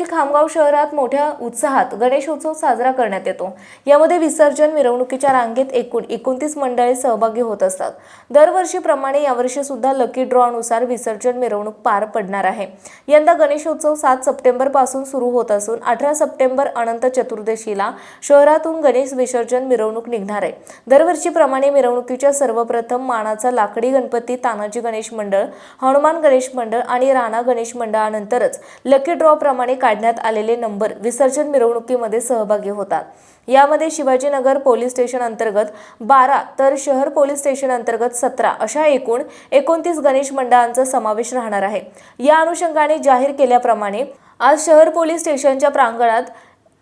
खामगाव शहरात मोठ्या उत्साहात गणेशोत्सव साजरा करण्यात येतो. यामध्ये विसर्जन मिरवणुकीच्या रांगेत एकूण एकोणतीस मंडळे सहभागी होत असतात. दरवर्षीप्रमाणे यावर्षी सुद्धा लकी ड्रॉनुसार विसर्जन मिरवणूक पार पडणार आहे. यंदा गणेशोत्सव सात सप्टेंबरपासून सुरू होत असून अठरा सप्टेंबर अनंत चतुर्दशीला शहरातून गणेश विसर्जन मिरवणूक निघणार आहे. दरवर्षीप्रमाणे मिरवणुकीच्या सर्वप्रथम मानाचा लाकडी गणपती तानाजी गणेश मंडळ हनुमान गणेश मंडळ आणि राणा गणेश मंडळानंतरच लकी ड्रॉ प्रमाणे काढण्यात आलेले नंबर विसर्जन मिरवणुकीमध्ये सहभागी होतात. यामध्ये शिवाजीनगर पोलीस स्टेशन अंतर्गत बारा तर शहर पोलीस स्टेशन अंतर्गत सतरा अशा एकूण एकोणतीस गणेश मंडळांचा समावेश राहणार आहे. या अनुषंगाने जाहीर केल्याप्रमाणे आज शहर पोलीस स्टेशनच्या प्रांगणात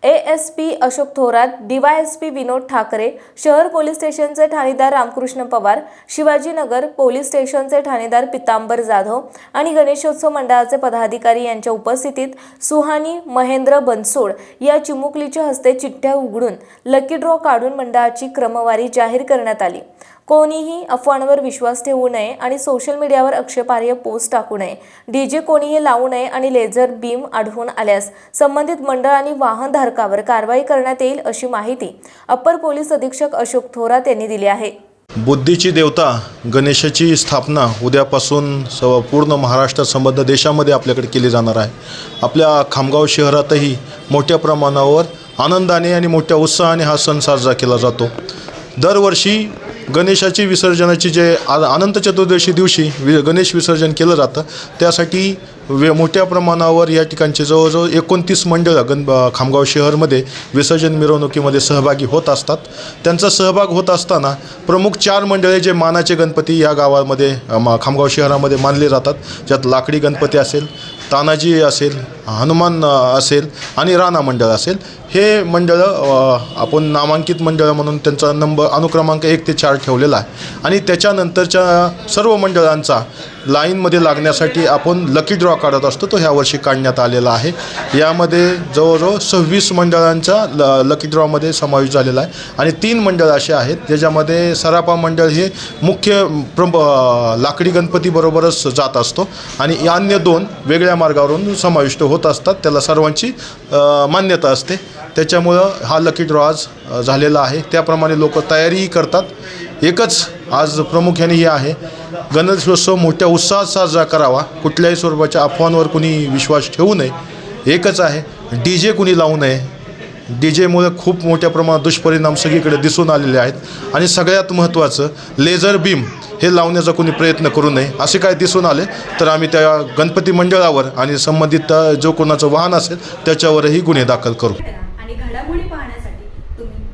A S P Ashok Thorat DYSP Vinod Thackeray शहर पोलीस स्टेशनचे ठाणेदार रामकृष्ण पवार शिवाजीनगर पोलीस स्टेशनचे ठाणेदार पितांबर जाधव आणि गणेशोत्सव मंडळाचे पदाधिकारी यांच्या उपस्थितीत सुहानी महेंद्र बनसोड या चिमुकलीच्या हस्ते चिठ्ठ्या उघडून लकी ड्रॉ काढून मंडळाची क्रमवारी जाहीर करण्यात आली. कोणीही अफवांवर विश्वास ठेवू नये आणि सोशल मीडियावर आक्षेपार्ह पोस्ट टाकू नये. डीजे कोणीही लावू नये आणि लेझर बीम आढळून आल्यास संबंधित मंडळ आणि वाहनधारकावर कारवाई करण्यात येईल अशी माहिती अप्पर पोलीस अधीक्षक अशोक थोरात यांनी दिली आहे. बुद्धीची देवता गणेशाची स्थापना उद्यापासून स पूर्ण महाराष्ट्र संबंध देशामध्ये आपल्याकडे केली जाणार आहे. आपल्या खामगाव शहरातही मोठ्या प्रमाणावर आनंदाने आणि मोठ्या उत्साहाने हा सण साजरा केला जातो. दरवर्षी गणेशाची विसर्जनाची जे आ अनंत चतुर्दशी दिवशी वि गणेश विसर्जन केलं जातं त्यासाठी वे मोठ्या प्रमाणावर या ठिकाणचे जवळजवळ एकोणतीस मंडळं गण खामगाव शहरमध्ये विसर्जन मिरवणुकीमध्ये सहभागी होत असतात. त्यांचा सहभाग होत असताना प्रमुख चार मंडळे जे मानाचे गणपती या गावामध्ये मा- खामगाव शहरामध्ये मानले जातात. ज्यात लाकडी गणपती असेल तानाजी असेल हनुमान असेल आणि राणा मंडळ असेल. हे मंडळं आपण नामांकित मंडळं म्हणून त्यांचा नंबर अनुक्रमांक एक ते चार ठेवलेला आहे. आणि त्याच्यानंतरच्या सर्व मंडळांचा लाईनमध्ये लागण्यासाठी आपण लकी ड्रॉ काढत असतो तो ह्या वर्षी काढण्यात आलेला आहे. यामध्ये जवळजवळ सव्वीस मंडळांचा ल लकी ड्रॉमध्ये समावेश झालेला आहे. आणि तीन मंडळ असे आहेत ज्याच्यामध्ये सरापा मंडळ हे मुख्य प्रम लाकडी गणपतीबरोबरच जात असतो. आणि अन्य दोन वेगळ्या मार्गावरून समाविष्ट होत असतात त्याला सर्वांची मान्यता असते. त्याच्यामुळं हा लकी ड्रॉ आज झालेला आहे. त्याप्रमाणे लोक तयारीही करतात. एकच आज प्रामुख्याने हे आहे. गणेशोत्सव मोठ्या उत्साहात साजरा करावा. कुठल्याही स्वरूपाच्या अफवांवर कुणी विश्वास ठेवू नये. एकच आहे. डी जे कुणी लावू नये. डी जेमुळे खूप मोठ्या प्रमाणात दुष्परिणाम सगळीकडे दिसून आलेले आहेत. आणि सगळ्यात महत्त्वाचं लेझर बीम हे लावण्याचा कोणी प्रयत्न करू नये असे काय दिसून आले तर आम्ही त्या गणपती मंडळावर आणि संबंधित जो कोणाचं वाहन असेल त्याच्यावरही गुन्हे दाखल करू करा आणि घडामोडी पाहण्यासाठी तुम्ही